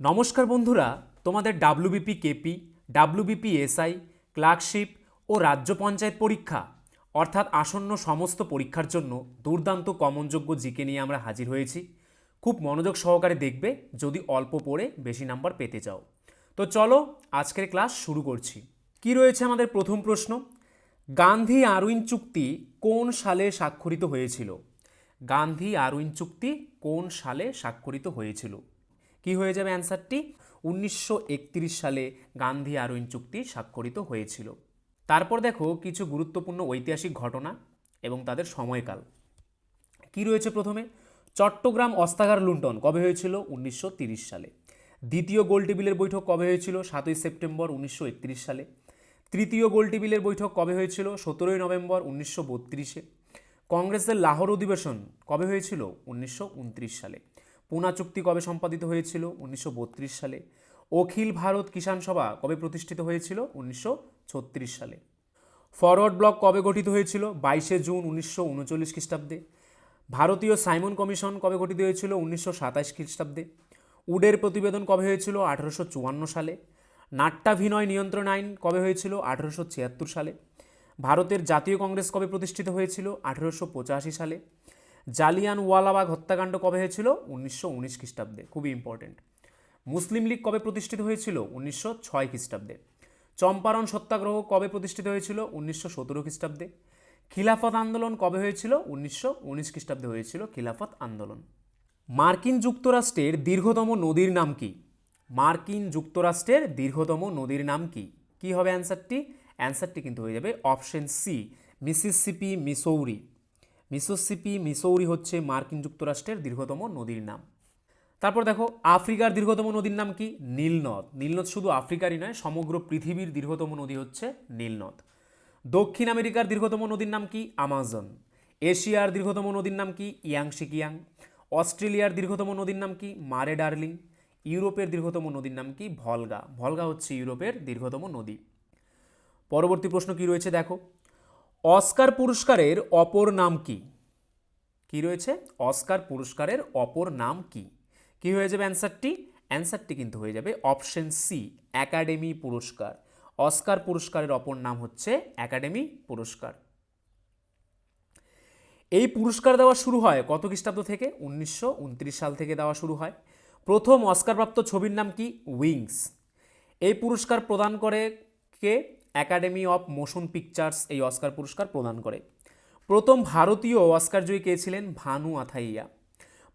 নমস্কার বন্ধুরা, তোমাদের WBP KP WBP SI clerkship ও রাজ্য পঞ্চায়েত পরীক্ষা, অর্থাৎ আসন্ন সমস্ত পরীক্ষার জন্য দুর্দান্ত কমনযোগ্য জিকে নিয়ে আমরা হাজির হয়েছি। খুব মনোযোগ সহকারে দেখবে, যদি অল্প পড়ে বেশি নাম্বার পেতে চাও। তো চলো, আজকের ক্লাস শুরু করছি। কি রয়েছে আমাদের প্রথম প্রশ্ন? গান্ধী আরউইন চুক্তি কোন সালে স্বাক্ষরিত হয়েছিল? গান্ধী আরউইন চুক্তি কোন সালে স্বাক্ষরিত হয়েছিল? কি হয়ে যাবে অ্যান্সারটি? উনিশশো একত্রিশ সালে গান্ধী আরউইন চুক্তি স্বাক্ষরিত হয়েছিল। তারপর দেখো কিছু গুরুত্বপূর্ণ ঐতিহাসিক ঘটনা এবং তাদের সময়কাল। কি রয়েছে প্রথমে? চট্টগ্রাম অস্তাগার লুণ্ঠন কবে হয়েছিল? উনিশশো সালে। দ্বিতীয় গোল টেবিলের বৈঠক কবে হয়েছিল? সাতই সেপ্টেম্বর উনিশশো একত্রিশ সালে। তৃতীয় গোল টেবিলের বৈঠক কবে হয়েছিল? সতেরোই নভেম্বর উনিশশো বত্রিশে। কংগ্রেসের লাহোর অধিবেশন কবে হয়েছিল? উনিশশো উনত্রিশ সালে। পুনা চুক্তি কবে সম্পাদিত হয়েছিল? উনিশশো বত্রিশ সালে। অখিল ভারত কিষাণ সভা কবে প্রতিষ্ঠিত হয়েছিল? উনিশশো ছত্রিশ সালে। ফরওয়ার্ড ব্লক কবে গঠিত হয়েছিল? বাইশে জুন উনিশশো উনচল্লিশ খ্রিস্টাব্দে। ভারতীয় সাইমন কমিশন কবে গঠিত হয়েছিল? উনিশশো সাতাশ খ্রিস্টাব্দে। উডের প্রতিবেদন কবে হয়েছিল? আঠারোশো চুয়ান্ন সালে। নাট্যাভিনয় নিয়ন্ত্রণ আইন কবে হয়েছিল? আঠারোশো ছিয়াত্তর সালে। ভারতের জাতীয় কংগ্রেস কবে প্রতিষ্ঠিত হয়েছিল? আঠারোশো পঁচাশি সালে। জালিয়ান ওয়ালাবাগ হত্যাকাণ্ড কবে হয়েছিল? উনিশশো উনিশ খ্রিস্টাব্দে। খুবই ইম্পর্টেন্ট মুসলিম লীগ কবে প্রতিষ্ঠিত হয়েছিল? উনিশশো ছয় খ্রিস্টাব্দে। চম্পারণ সত্যাগ্রহ কবে প্রতিষ্ঠিত হয়েছিল? উনিশশো সতেরো খ্রিস্টাব্দে। খিলাফত আন্দোলন কবে হয়েছিল? উনিশশো উনিশ খ্রিস্টাব্দে হয়েছিল খিলাফত আন্দোলন। মার্কিন যুক্তরাষ্ট্রের দীর্ঘতম নদীর নাম কি? মার্কিন যুক্তরাষ্ট্রের দীর্ঘতম নদীর নাম কি? কি হবে অ্যান্সারটি অ্যান্সারটি কিন্তু হয়ে যাবে option C Mississippi Missouri Mississippi, Missouri হচ্ছে মার্কিন যুক্তরাষ্ট্রের দীর্ঘতম নদীর নাম। তারপর দেখো, আফ্রিকার দীর্ঘতম নদীর নাম কি? নীলনদ। নীলনদ শুধু আফ্রিকারই নয়, সমগ্র পৃথিবীর দীর্ঘতম নদী হচ্ছে নীলনদ। দক্ষিণ আমেরিকার দীর্ঘতম নদীর নাম কি? আমাজন। এশিয়ার দীর্ঘতম নদীর নাম কি? ইয়াংশিকিয়াং। অস্ট্রেলিয়ার দীর্ঘতম নদীর নাম কি? মারে ডার্লিং। ইউরোপের দীর্ঘতম নদীর নাম কি? ভলগা। ভলগা হচ্ছে ইউরোপের দীর্ঘতম নদী। পরবর্তী প্রশ্ন কি রয়েছে? দেখো অস্কার পুরস্কারের অপর নাম কি? কি রয়েছে? অস্কার পুরস্কারের অপর নাম কি? কি হয়ে যাবে অ্যান্সারটি? অ্যান্সারটি কিন্তু হয়ে যাবে অপশন সি একাডেমি পুরস্কার। অস্কার পুরস্কারের অপর নাম হচ্ছে একাডেমি পুরস্কার। এই পুরস্কার দেওয়া শুরু হয় কত খ্রিস্টাব্দ থেকে? উনিশশো উনত্রিশ সাল থেকে দেওয়া শুরু হয়। প্রথম অস্কারপ্রাপ্ত ছবির নাম কি? উইংস। এই পুরস্কার প্রদান করে কে? একাডেমি অফ মোশন পিকচার্স এই অস্কার পুরস্কার প্রদান করে। প্রথম ভারতীয় অস্কার জয়ী কে ছিলেন ভানু আথাইয়া।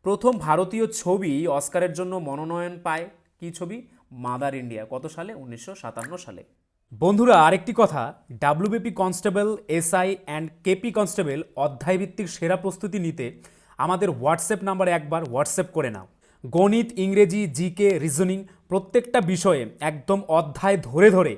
প্রথম ভারতীয় ছবি অস্কারের জন্য মনোনয়ন পায় কি ছবি? মাদার ইন্ডিয়া। কত সালে? উনিশশো সাতান্ন সালে। বন্ধুরা, আরেকটি কথা। WBP constable, SI and KP constable অধ্যায়ভিত্তিক সেরা প্রস্তুতি নিতে আমাদের হোয়াটসঅ্যাপ নাম্বারে একবার হোয়াটসঅ্যাপ করে নাও। গণিত, ইংরেজি, জিকে, রিজনিং প্রত্যেকটা বিষয়ে একদম অধ্যায় ধরে ধরে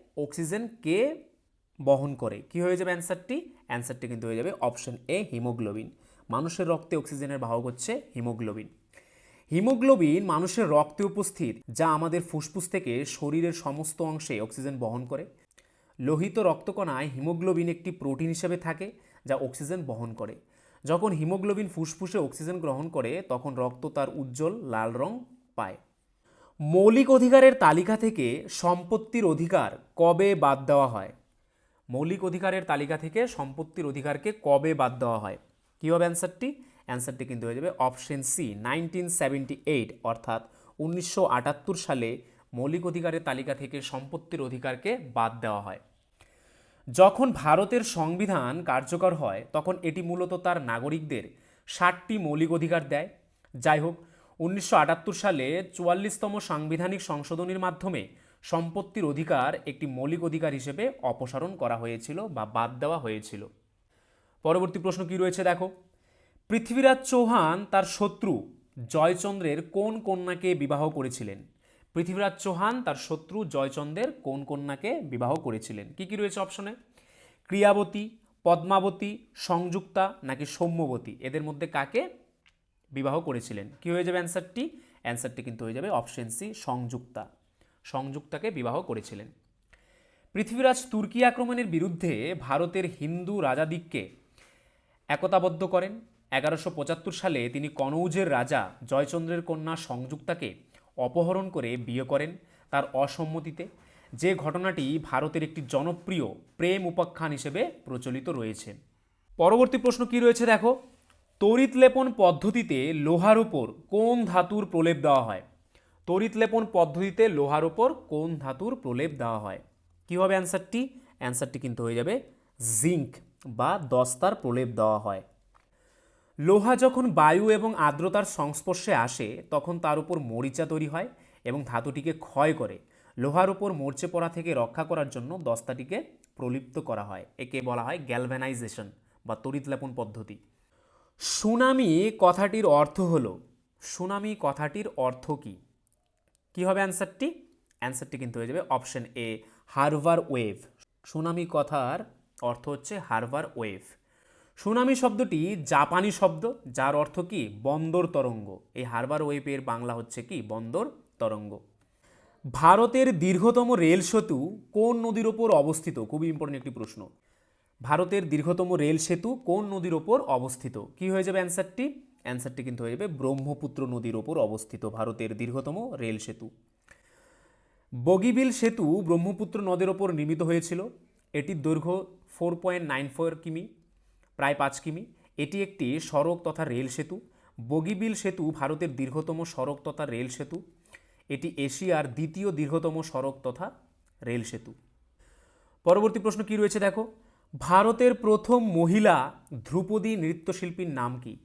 অক্সিজেন কে বহন করে। কি হয়ে যাবে অ্যান্সারটি? অ্যান্সারটি কিন্তু হয়ে যাবে অপশন এ হিমোগ্লোবিন মানুষের রক্তে অক্সিজেনের বাহক হচ্ছে হিমোগ্লোবিন হিমোগ্লোবিন মানুষের রক্তে উপস্থিত, যা আমাদের ফুসফুস থেকে শরীরের সমস্ত অংশে অক্সিজেন বহন করে। লোহিত রক্তকণায় হিমোগ্লোবিন একটি প্রোটিন হিসেবে থাকে, যা অক্সিজেন বহন করে। যখন হিমোগ্লোবিন ফুসফুসে অক্সিজেন গ্রহণ করে, তখন রক্ত তার উজ্জ্বল লাল রং পায়। মৌলিক অধিকারের তালিকা থেকে সম্পত্তির অধিকার কবে বাদ দেওয়া হয়? মৌলিক অধিকারের তালিকা থেকে সম্পত্তির অধিকারকে কবে বাদ দেওয়া হয়? কী হবে অ্যান্সারটি? অ্যান্সারটি কিন্তু হয়ে যাবে option C nineteen seventy eight অর্থাৎ উনিশশো আটাত্তর সালে মৌলিক অধিকারের তালিকা থেকে সম্পত্তির অধিকারকে বাদ দেওয়া হয়। যখন ভারতের সংবিধান কার্যকর হয়, তখন এটি মূলত তার নাগরিকদের ষাটটি মৌলিক অধিকার দেয়। যাই হোক উনিশশো আটাত্তর সালে চুয়াল্লিশতম সাংবিধানিক সংশোধনীর মাধ্যমে সম্পত্তির অধিকার একটি মৌলিক অধিকার হিসেবে অপসারণ করা হয়েছিল বা বাদ দেওয়া হয়েছিল। পরবর্তী প্রশ্ন কি রয়েছে দেখো? পৃথ্বীরাজ চৌহান তার শত্রু জয়চন্দ্রের কোন কন্যাকে বিবাহ করেছিলেন? পৃথ্বীরাজ চৌহান তার শত্রু জয়চন্দ্রের কোন কন্যাকে বিবাহ করেছিলেন? কি কি রয়েছে অপশনে ক্রিয়াবতী, পদ্মাবতী, সংযুক্তা নাকি সৌম্যবতী? এদের মধ্যে কাকে বিবাহ করেছিলেন। কি হয়ে যাবে অ্যান্সারটি? অ্যান্সারটি কিন্তু হয়ে যাবে অপশন সি, সংযুক্তা। সংযুক্তাকে বিবাহ করেছিলেন। পৃথ্বীরাজ তুর্কি আক্রমণের বিরুদ্ধে ভারতের হিন্দু রাজাদিগকে একতাবদ্ধ করেন। এগারোশো পঁচাত্তর সালে তিনি কনৌজের রাজা জয়চন্দ্রের কন্যা সংযুক্তাকে অপহরণ করে বিয়ে করেন তার অসম্মতিতে। যে ঘটনাটি ভারতের একটি জনপ্রিয় প্রেম উপাখ্যান হিসেবে প্রচলিত রয়েছে। পরবর্তী প্রশ্ন কি রয়েছে দেখো? তড়িৎ লেপন পদ্ধতিতে লোহার উপর কোন ধাতুর প্রলেপ দেওয়া হয়? তড়িৎ লেপন পদ্ধতিতে লোহার উপর কোন ধাতুর প্রলেপ দেওয়া হয়? কী হবে অ্যান্সারটি? অ্যান্সারটি কিন্তু হয়ে যাবে জিঙ্ক বা দস্তার প্রলেপ দেওয়া হয়। লোহা যখন বায়ু এবং আর্দ্রতার সংস্পর্শে আসে, তখন তার উপর মরিচা তৈরি হয় এবং ধাতুটিকে ক্ষয় করে। লোহার উপর মরচে পড়া থেকে রক্ষা করার জন্য দস্তাটিকে প্রলিপ্ত করা হয়। একে বলা হয় গ্যালভ্যানাইজেশন বা তড়িৎলেপন পদ্ধতি। সুনামি কথাটির অর্থ হল, সুনামি কথাটির অর্থ কী? কী হবে অ্যান্সারটি? অ্যান্সারটি কিন্তু হয়ে যাবে অপশন এ, হারভার ওয়েভ। সুনামি কথার অর্থ হচ্ছে হারভার ওয়েভ। সুনামি শব্দটি জাপানি শব্দ, যার অর্থ কি? বন্দর তরঙ্গ। এই হারবার ওয়েভের বাংলা হচ্ছে কি? বন্দর তরঙ্গ। ভারতের দীর্ঘতম রেল সেতু কোন নদীর ওপর অবস্থিত? খুবই ইম্পর্টেন্ট একটি প্রশ্ন। ভারতের দীর্ঘতম রেল সেতু কোন নদীর ওপর অবস্থিত? কি হয়ে যাবে অ্যান্সারটি? অ্যান্সারটি কিন্তু হয়ে যাবে ব্রহ্মপুত্র নদীর ওপর অবস্থিত ভারতের দীর্ঘতম রেল সেতু। বগিবিল সেতু ব্রহ্মপুত্র নদের ওপর নির্মিত হয়েছিল। এটির দৈর্ঘ্য ফোর পয়েন্ট নাইন ফোর কিমি, প্রায় পাঁচ কিমি। এটি একটি সড়ক তথা রেল সেতু। বগিবিল সেতু ভারতের দীর্ঘতম সড়ক তথা রেল সেতু। এটি এশিয়ার দ্বিতীয় দীর্ঘতম সড়ক তথা রেল সেতু। পরবর্তী প্রশ্ন কি রয়েছে দেখো? ভারতের প্রথম মহিলা ধ্রুপদী নৃত্যশিল্পীর নাম কি?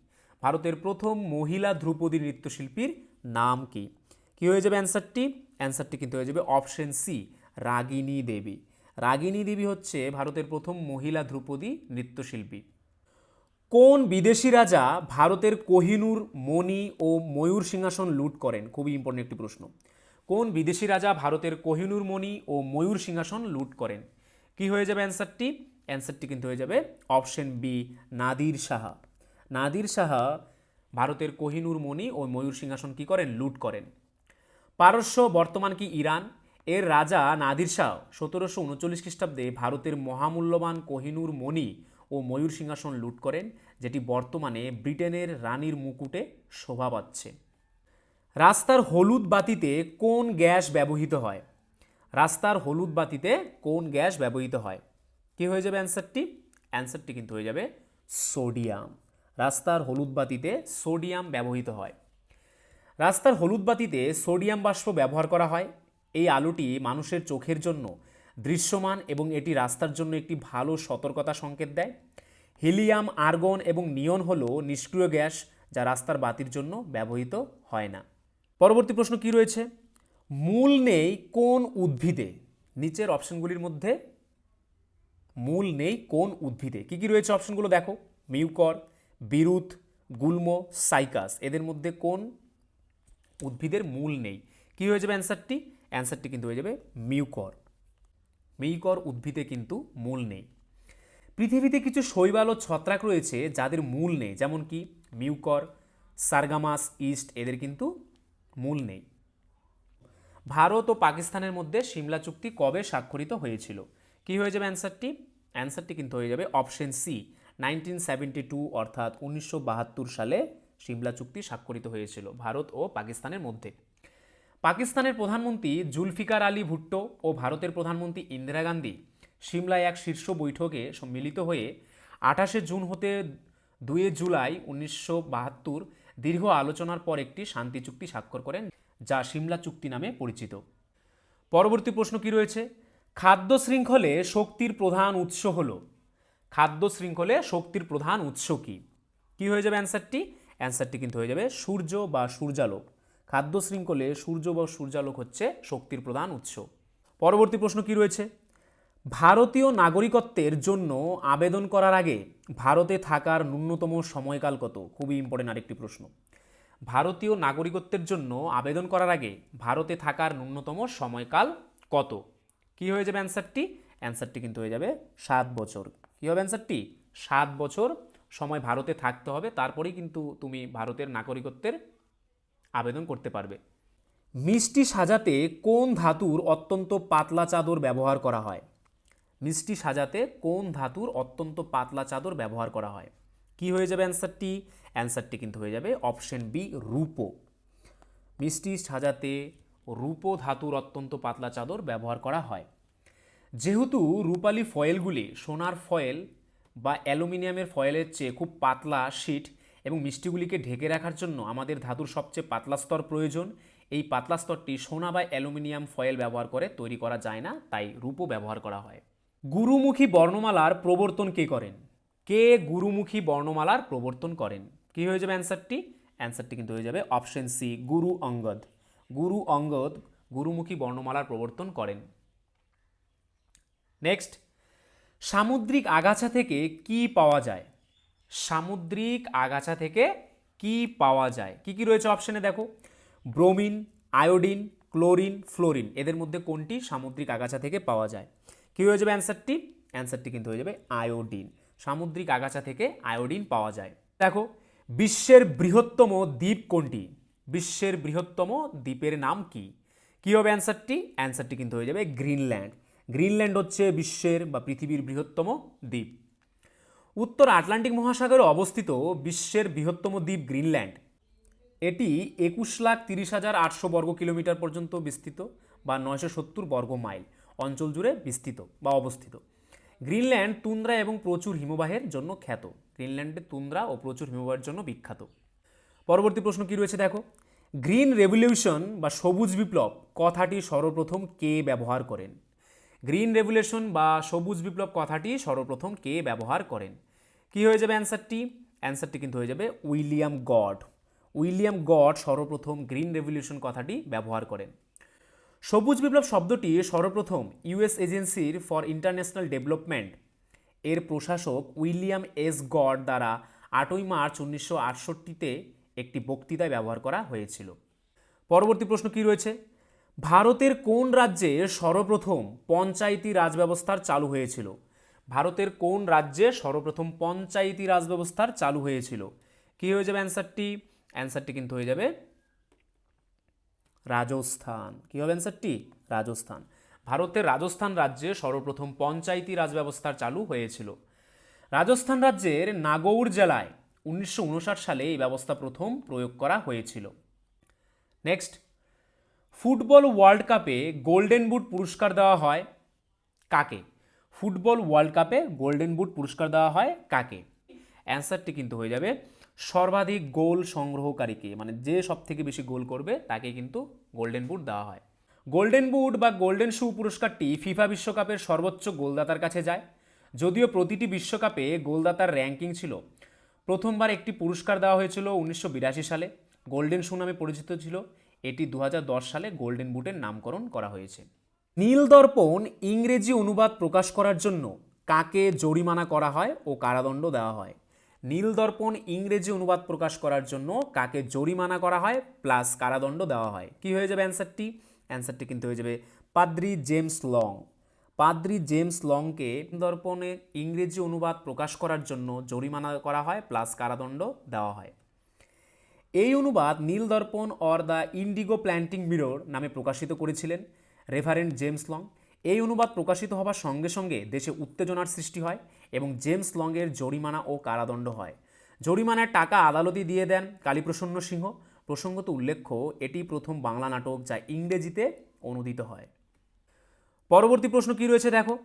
ভারতের প্রথম মহিলা ধ্রুপদী নৃত্যশিল্পীর নাম কি? কি হয়ে যাবে অ্যান্সারটি? অ্যান্সারটি কিন্তু হয়ে যাবে অপশন সি রাগিনী দেবী। রাগিনী দেবী হচ্ছে ভারতের প্রথম মহিলা ধ্রুপদী নৃত্যশিল্পী। কোন বিদেশি রাজা ভারতের কোহিনুর, মণি ও ময়ূর সিংহাসন লুট করেন? খুবই ইম্পর্টেন্ট একটি প্রশ্ন। কোন বিদেশি রাজা ভারতের কোহিনূর, মণি ও ময়ূর সিংহাসন লুট করেন? কি হয়ে যাবে অ্যান্সারটি? অ্যান্সারটি কিন্তু হয়ে যাবে option B, Nadir Shah. Nadir Shah ভারতের কোহিনূর মণি ও ময়ূর সিংহাসন কি করেন? লুট করেন। পারস্য, বর্তমান কি? ইরান। এর রাজা নাদির শাহ সতেরোশো উনচল্লিশ খ্রিস্টাব্দে ভারতের মহামূল্যবান কোহিনূর মণি ও ময়ূর সিংহাসন লুট করেন, যেটি বর্তমানে ব্রিটেনের রানীর মুকুটে শোভা পাচ্ছে। রাস্তার হলুদ বাতিতে কোন গ্যাস ব্যবহৃত হয়? রাস্তার হলুদ বাতিতে কোন গ্যাস ব্যবহৃত হয়? কি হয়ে যাবে অ্যান্সারটি? অ্যান্সারটি কিন্তু হয়ে যাবে সোডিয়াম। রাস্তার হলুদ বাতিতে সোডিয়াম ব্যবহৃত হয়। রাস্তার হলুদ বাতিতে সোডিয়াম বাষ্প ব্যবহার করা হয়। এই আলোটি মানুষের চোখের জন্য দৃশ্যমান এবং এটি রাস্তার জন্য একটি ভালো সতর্কতা সংকেত দেয়। হিলিয়াম, আর্গন এবং নিয়ন হল নিষ্ক্রিয় গ্যাস যা রাস্তার বাতির জন্য ব্যবহৃত হয় না। পরবর্তী প্রশ্ন কি রয়েছে? মূল নেই কোন উদ্ভিদে? নিচের অপশনগুলির মধ্যে মূল নেই, কোন উদ্ভিদে? কি কি রয়েছে অপশনগুলো দেখো? মিউকর বিরুৎ গুল্ম, সাইকাস। এদের মধ্যে কোন উদ্ভিদের মূল নেই? কি হয়ে যাবে অ্যান্সারটি? অ্যান্সারটি কিন্তু হয়ে যাবে মিউকর। মিউকর উদ্ভিদে কিন্তু মূল নেই। পৃথিবীতে কিছু শৈবাল ও ছত্রাক রয়েছে যাদের মূল নেই, যেমন কি মিউকর, সারগামাস, ইস্ট, এদের কিন্তু মূল নেই। ভারত ও পাকিস্তানের মধ্যে সিমলা চুক্তি কবে স্বাক্ষরিত হয়েছিল? কি হয়ে যাবে অ্যান্সারটি? অ্যান্সারটি কিন্তু হয়ে যাবে option C. Nineteen seventy two অর্থাৎ উনিশশো বাহাত্তর সালে সিমলা চুক্তি স্বাক্ষরিত হয়েছিল ভারত ও পাকিস্তানের মধ্যে। পাকিস্তানের প্রধানমন্ত্রী জুলফিকার আলী ভুট্টো ও ভারতের প্রধানমন্ত্রী ইন্দিরা গান্ধী সিমলায় এক শীর্ষ বৈঠকে সম্মিলিত হয়ে আঠাশে জুন হতে দুয়ে জুলাই উনিশশো বাহাত্তর দীর্ঘ আলোচনার পর একটি শান্তি চুক্তি স্বাক্ষর করেন, যা সিমলা চুক্তি নামে পরিচিত। পরবর্তী প্রশ্ন কি রয়েছে? খাদ্য শৃঙ্খলে শক্তির প্রধান উৎস হল। খাদ্য শৃঙ্খলে শক্তির প্রধান উৎস কি? কি হয়ে যাবে অ্যান্সারটি? অ্যান্সারটি কিন্তু হয়ে যাবে সূর্য বা সূর্যালোক। খাদ্য শৃঙ্খলে সূর্য বা সূর্যালোক হচ্ছে শক্তির প্রধান উৎস। পরবর্তী প্রশ্ন কি রয়েছে? ভারতীয় নাগরিকত্বের জন্য আবেদন করার আগে ভারতে থাকার ন্যূনতম সময়কাল কত? খুবই ইম্পর্টেন্ট আরেকটি প্রশ্ন। ভারতীয় নাগরিকত্বের জন্য আবেদন করার আগে ভারতে থাকার ন্যূনতম সময়কাল কত? কি হয়ে যাবে অ্যান্সারটি? অ্যান্সারটি কিন্তু হয়ে যাবে সাত বছর। কী হবে অ্যান্সারটি? সাত বছর সময় ভারতে থাকতে হবে, তারপরেই কিন্তু তুমি ভারতের নাগরিকত্বের আবেদন করতে পারবে। মিষ্টি সাজাতে কোন ধাতুর অত্যন্ত পাতলা চাদর ব্যবহার করা হয়? মিষ্টি সাজাতে কোন ধাতুর অত্যন্ত পাতলা চাদর ব্যবহার করা হয়? কি হয়ে যাবে অ্যান্সারটি? অ্যান্সারটি কিন্তু হয়ে যাবে অপশন বি, রূপো। মিষ্টি সাজাতে রূপো ধাতুর অত্যন্ত পাতলা চাদর ব্যবহার করা হয়। যেহেতু রূপালি ফয়েলগুলি সোনার ফয়েল বা অ্যালুমিনিয়ামের ফয়েলের চেয়ে খুব পাতলা শিট এবং মিষ্টিগুলিকে ঢেকে রাখার জন্য আমাদের ধাতুর সবচেয়ে পাতলা স্তর প্রয়োজন। এই পাতলা স্তরটি সোনা বা অ্যালুমিনিয়াম ফয়েল ব্যবহার করে তৈরি করা যায় না, তাই রূপও ব্যবহার করা হয়। গুরুমুখী বর্ণমালার প্রবর্তন কে করেন? কে গুরুমুখী বর্ণমালার প্রবর্তন করেন? কি হয়ে যাবে অ্যান্সারটি? অ্যান্সারটি কিন্তু হয়ে যাবে অপশন সি, গুরু অঙ্গদ। গুরু অঙ্গদ গুরুমুখী বর্ণমালার প্রবর্তন করেন। নেক্সট সামুদ্রিক আগাছা থেকে কি পাওয়া যায়? সামুদ্রিক আগাছা থেকে কি পাওয়া যায়? কি কি রয়েছে অপশনে দেখো? ব্রোমিন, আয়োডিন, ক্লোরিন, ফ্লোরিন, এদের মধ্যে কোনটি সামুদ্রিক আগাছা থেকে পাওয়া যায়? কি হয়ে যাবে অ্যান্সারটি? অ্যান্সারটি কিন্তু হয়ে যাবে আয়োডিন। সামুদ্রিক আগাছা থেকে আয়োডিন পাওয়া যায়। দেখো, বিশ্বের বৃহত্তম দ্বীপ কোনটি? বিশ্বের বৃহত্তম দ্বীপের নাম কি? কি হবে অ্যান্সারটি? অ্যান্সারটি কিন্তু হয়ে যাবে গ্রিনল্যান্ড। গ্রিনল্যান্ড হচ্ছে বিশ্বের বা পৃথিবীর বৃহত্তম দ্বীপ। উত্তর আটলান্টিক মহাসাগরে অবস্থিত বিশ্বের বৃহত্তম দ্বীপ গ্রিনল্যান্ড। এটি একুশ লাখ তিরিশ হাজার আটশো বর্গ কিলোমিটার পর্যন্ত বিস্তৃত বা নয়শো সত্তর বর্গ মাইল অঞ্চল জুড়ে বিস্তৃত বা অবস্থিত। গ্রিনল্যান্ড তুন্দ্রা এবং প্রচুর হিমবাহের জন্য খ্যাত। গ্রিনল্যান্ডে তুন্দ্রা ও প্রচুর হিমবাহের জন্য বিখ্যাত। পরবর্তী প্রশ্ন কি রয়েছে দেখো? গ্রিন রেভলিউশন বা সবুজ বিপ্লব কথাটি সর্বপ্রথম কে ব্যবহার করেন? গ্রিন রেভলিউশন বা সবুজ বিপ্লব কথাটি সর্বপ্রথম কে ব্যবহার করেন? কি হয়ে যাবে অ্যান্সারটি? অ্যান্সারটি কিন্তু হয়ে যাবে উইলিয়াম গড। উইলিয়াম গড সর্বপ্রথম গ্রিন রেভলিউশন কথাটি ব্যবহার করেন। সবুজ বিপ্লব শব্দটি সর্বপ্রথম ইউএস এজেন্সির ফর ইন্টারন্যাশনাল ডেভেলপমেন্ট এর প্রশাসক উইলিয়াম এস গড দ্বারা আটই মার্চ উনিশশো আটষট্টিতে একটি বক্তৃতায় ব্যবহার করা হয়েছিল। পরবর্তী প্রশ্ন কি রয়েছে? ভারতের কোন রাজ্যে সর্বপ্রথম পঞ্চায়েতি রাজ ব্যবস্থার চালু হয়েছিল? ভারতের কোন রাজ্যে সর্বপ্রথম পঞ্চায়েতি রাজ ব্যবস্থার চালু হয়েছিল? কি হয়ে যাবে অ্যান্সারটি? অ্যান্সারটি কিন্তু হয়ে যাবে রাজস্থান। কী হবে অ্যান্সারটি? রাজস্থান। ভারতের রাজস্থান রাজ্যে সর্বপ্রথম পঞ্চায়েতি রাজ ব্যবস্থার চালু হয়েছিল। রাজস্থান রাজ্যের নাগৌর জেলায় উনিশশো উনষাট সালে এই ব্যবস্থা প্রথম প্রয়োগ করা হয়েছিল। নেক্সট ফুটবল ওয়ার্ল্ড কাপে গোল্ডেন বুট পুরস্কার দেওয়া হয় কাকে? ফুটবল ওয়ার্ল্ড কাপে গোল্ডেন বুট পুরস্কার দেওয়া হয় কাকে? অ্যান্সারটি কিন্তু হয়ে যাবে সর্বাধিক গোল সংগ্রহকারীকে মানে যে সব থেকে বেশি গোল করবে তাকে কিন্তু গোল্ডেন বুট দেওয়া হয়। গোল্ডেন বুট বা গোল্ডেন শু পুরস্কারটি ফিফা বিশ্বকাপের সর্বোচ্চ গোলদাতার কাছে যায়, যদিও প্রতিটি বিশ্বকাপে গোলদাতার র্যাঙ্কিং ছিল প্রথমবার একটি পুরস্কার দেওয়া হয়েছিল উনিশশো বিরাশি সালে। গোল্ডেন শু নামে পরিচিত ছিল। এটি দু হাজার দশ সালে গোল্ডেন বুটের নামকরণ করা হয়েছে। নীল দর্পণ ইংরেজি অনুবাদ প্রকাশ করার জন্য কাকে জরিমানা করা হয় ও কারাদণ্ড দেওয়া হয়? নীল দর্পণ ইংরেজি অনুবাদ প্রকাশ করার জন্য কাকে জরিমানা করা হয় প্লাস কারাদণ্ড দেওয়া হয়। কি হয়ে যাবে অ্যান্সারটি? অ্যান্সারটি কিন্তু হয়ে যাবে পাদ্রি জেমস লং। পাদ্রি জেমস লংকে দর্পণে ইংরেজি অনুবাদ প্রকাশ করার জন্য জরিমানা করা হয় প্লাস কারাদণ্ড দেওয়া হয়। এই অনুবাদ Nil Darpan or the indigo planting mirror নামে প্রকাশিত করেছিলেন রেভারেন্ট জেমস লং। এই অনুবাদ প্রকাশিত হবার সঙ্গে সঙ্গে দেশে উত্তেজনার সৃষ্টি হয় এবং জেমস লংয়ের জরিমানা ও কারাদণ্ড হয়। জরিমানার টাকা আদালতে দিয়ে দেন কালীপ্রসন্ন সিংহ। প্রসঙ্গত উল্লেখ্য, এটি প্রথম বাংলা নাটক যা ইংরেজিতে অনুদিত হয়। পরবর্তী প্রশ্ন কি রয়েছে দেখো?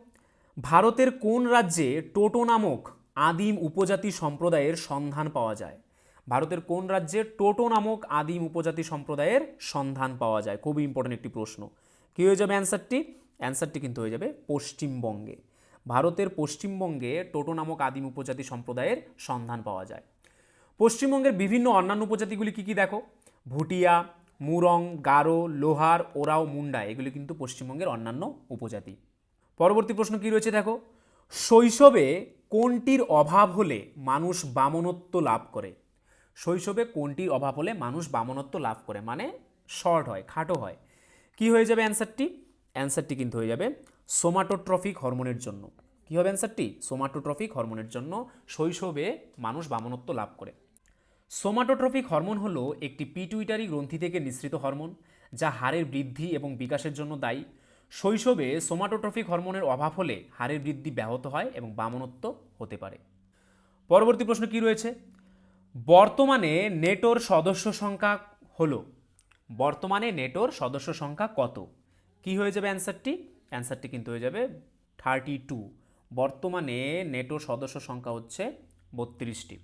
ভারতের কোন রাজ্যে টোটো নামক আদিম উপজাতি সম্প্রদায়ের সন্ধান পাওয়া যায়? ভারতের কোন রাজ্যে টোটো নামক আদিম উপজাতি সম্প্রদায়ের সন্ধান পাওয়া যায়? খুবই ইম্পর্টেন্ট একটি প্রশ্ন। কী হয়ে যাবে অ্যান্সারটি? অ্যান্সারটি কিন্তু হয়ে যাবে পশ্চিমবঙ্গে। ভারতের পশ্চিমবঙ্গে টোটো নামক আদিম উপজাতি সম্প্রদায়ের সন্ধান পাওয়া যায়। পশ্চিমবঙ্গের বিভিন্ন অন্যান্য উপজাতিগুলি কী কী দেখো? ভুটিয়া মুরং, গারো, লোহার, ওরাও, মুন্ডা, এগুলি কিন্তু পশ্চিমবঙ্গের অন্যান্য উপজাতি। পরবর্তী প্রশ্ন কি রয়েছে দেখো? শৈশবে কোনটির অভাব হলে মানুষ বামনত্ব লাভ করে? শৈশবে কোনটির অভাব হলে মানুষ বামনত্ব লাভ করে? মানে শর্ট হয়, খাটো হয়। কি হয়ে যাবে অ্যান্সারটি? অ্যান্সারটি কিন্তু হয়ে যাবে সোমাটোট্রফিক হরমোনের জন্য। কী হবে অ্যান্সারটি? সোমাটোট্রফিক হরমোনের জন্য শৈশবে মানুষ বামনত্ব লাভ করে। সোমাটোট্রফিক হরমোন হল একটি পিটুইটারি গ্রন্থি থেকে নিঃসৃত হরমোন, যা হাড়ের বৃদ্ধি এবং বিকাশের জন্য দায়ী। শৈশবে সোমাটোট্রফিক হরমোনের অভাব হলে হাড়ের বৃদ্ধি ব্যাহত হয় এবং বামনত্ব হতে পারে। পরবর্তী প্রশ্ন কি রয়েছে? বর্তমানে নেটোর সদস্য সংখ্যা হলো। বর্তমানে নেটোর সদস্য সংখ্যা কত? কি হয়ে যাবে অ্যান্সারটি? অ্যান্সারটি কিন্তু হয়ে যাবে থার্টি টু। বর্তমানে নেটোর সদস্য সংখ্যা হচ্ছে বত্রিশটি।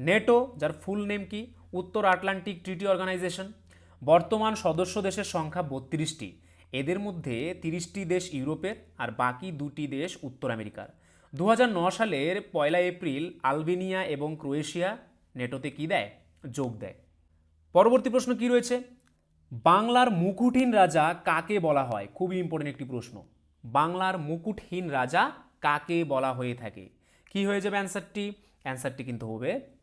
নেটো, যার ফুল নেম কি? উত্তর আটলান্টিক ট্রিটি অর্গানাইজেশন। বর্তমান সদস্য দেশের সংখ্যা বত্রিশটি। এদের মধ্যে তিরিশটি দেশ ইউরোপের আর বাকি দুটি দেশ উত্তর আমেরিকার। দু সালের পয়লা এপ্রিল আলবেনিয়া এবং ক্রোয়েশিয়া নেটোতে কি দেয়? যোগ দেয়। পরবর্তী প্রশ্ন কি রয়েছে? বাংলার মুকুটহীন রাজা কাকে বলা হয়? খুবই ইম্পর্টেন্ট একটি প্রশ্ন। বাংলার মুকুটহীন রাজা কাকে বলা হয়ে থাকে? কি হয়ে যাবে অ্যান্সারটি অ্যান্সারটি কিন্তু হবে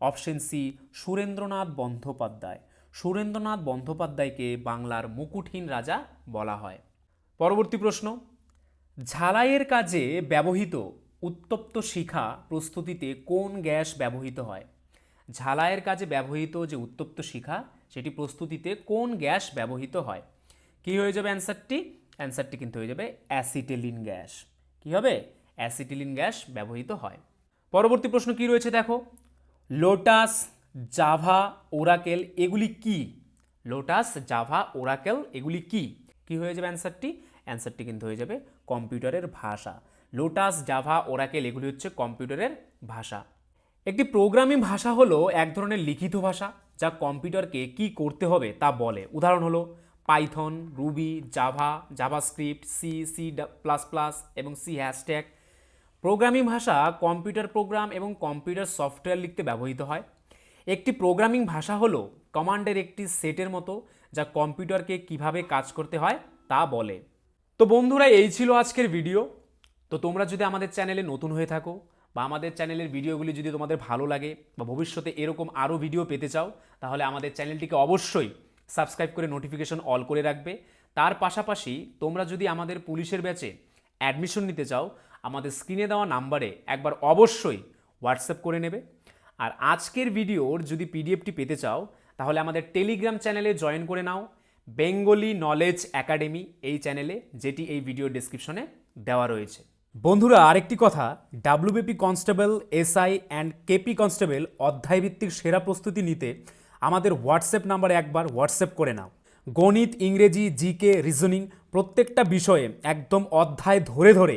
অপশন সি, সুরেন্দ্রনাথ বন্দ্যোপাধ্যায়। সুরেন্দ্রনাথ বন্দ্যোপাধ্যায়কে বাংলার মুকুটহীন রাজা বলা হয়। পরবর্তী প্রশ্ন, ঝালাইয়ের কাজে ব্যবহৃত উত্তপ্ত শিখা প্রস্তুতিতে কোন গ্যাস ব্যবহৃত হয়? ঝালাইয়ের কাজে ব্যবহৃত যে উত্তপ্ত শিখা, সেটি প্রস্তুতিতে কোন গ্যাস ব্যবহৃত হয়? কি হয়ে যাবে অ্যান্সারটি? অ্যান্সারটি কিন্তু হয়ে যাবে অ্যাসিটেলিন গ্যাস। কি হবে? অ্যাসিটিলিন গ্যাস ব্যবহৃত হয়। পরবর্তী প্রশ্ন কি রয়েছে দেখো? লোটাস, জাভা, ওরাকেল এগুলি কি? লোটাস, জাভা, ওরাকেল এগুলি কি? কি হয়ে যাবে অ্যান্সারটি? অ্যান্সারটি কিন্তু হয়ে যাবে কম্পিউটারের ভাষা। লোটাস, জাভা, ওরাকেল এগুলি হচ্ছে কম্পিউটারের ভাষা। একটি প্রোগ্রামিং ভাষা হলো এক ধরনের লিখিত ভাষা যা কম্পিউটারকে কি করতে হবে তা বলে। উদাহরণ হলো Python, Ruby, Java, JavaScript, C C plus plus এবং সি হ্যাশট্যাগ। প্রোগ্রামিং ভাষা কম্পিউটার প্রোগ্রাম এবং কম্পিউটার সফটওয়্যার লিখতে ব্যবহৃত হয়। একটি প্রোগ্রামিং ভাষা হলো কমান্ডের একটি সেটের মতো, যা কম্পিউটারকে কীভাবে কাজ করতে হয় তা বলে। তো বন্ধুরা, এই ছিল আজকের ভিডিও। তো তোমরা যদি আমাদের চ্যানেলে নতুন হয়ে থাকো বা আমাদের চ্যানেলের ভিডিওগুলি যদি তোমাদের ভালো লাগে বা ভবিষ্যতে এরকম আরও ভিডিও পেতে চাও, তাহলে আমাদের চ্যানেলটিকে অবশ্যই সাবস্ক্রাইব করে নোটিফিকেশন অল করে রাখবে। তার পাশাপাশি তোমরা যদি আমাদের পুলিশের ব্যাচে অ্যাডমিশন নিতে চাও আমাদের স্ক্রিনে দেওয়া নাম্বারে একবার অবশ্যই হোয়াটসঅ্যাপ করে নেবে। আর আজকের ভিডিওর যদি পিডিএফটি পেতে চাও, তাহলে আমাদের টেলিগ্রাম চ্যানেলে জয়েন করে নাও। বেঙ্গলি নলেজ একাডেমি এই চ্যানেলে, যেটি এই ভিডিও ডেসক্রিপশনে দেওয়া রয়েছে। বন্ধুরা, আরেকটি কথা, WBP constable, SI and KP constable অধ্যায়ভিত্তিক সেরা প্রস্তুতি নিতে আমাদের হোয়াটসঅ্যাপ নাম্বারে একবার হোয়াটসঅ্যাপ করে নাও। গণিত, ইংরেজি, জিকে, রিজনিং প্রত্যেকটা বিষয়ে একদম অধ্যায় ধরে ধরে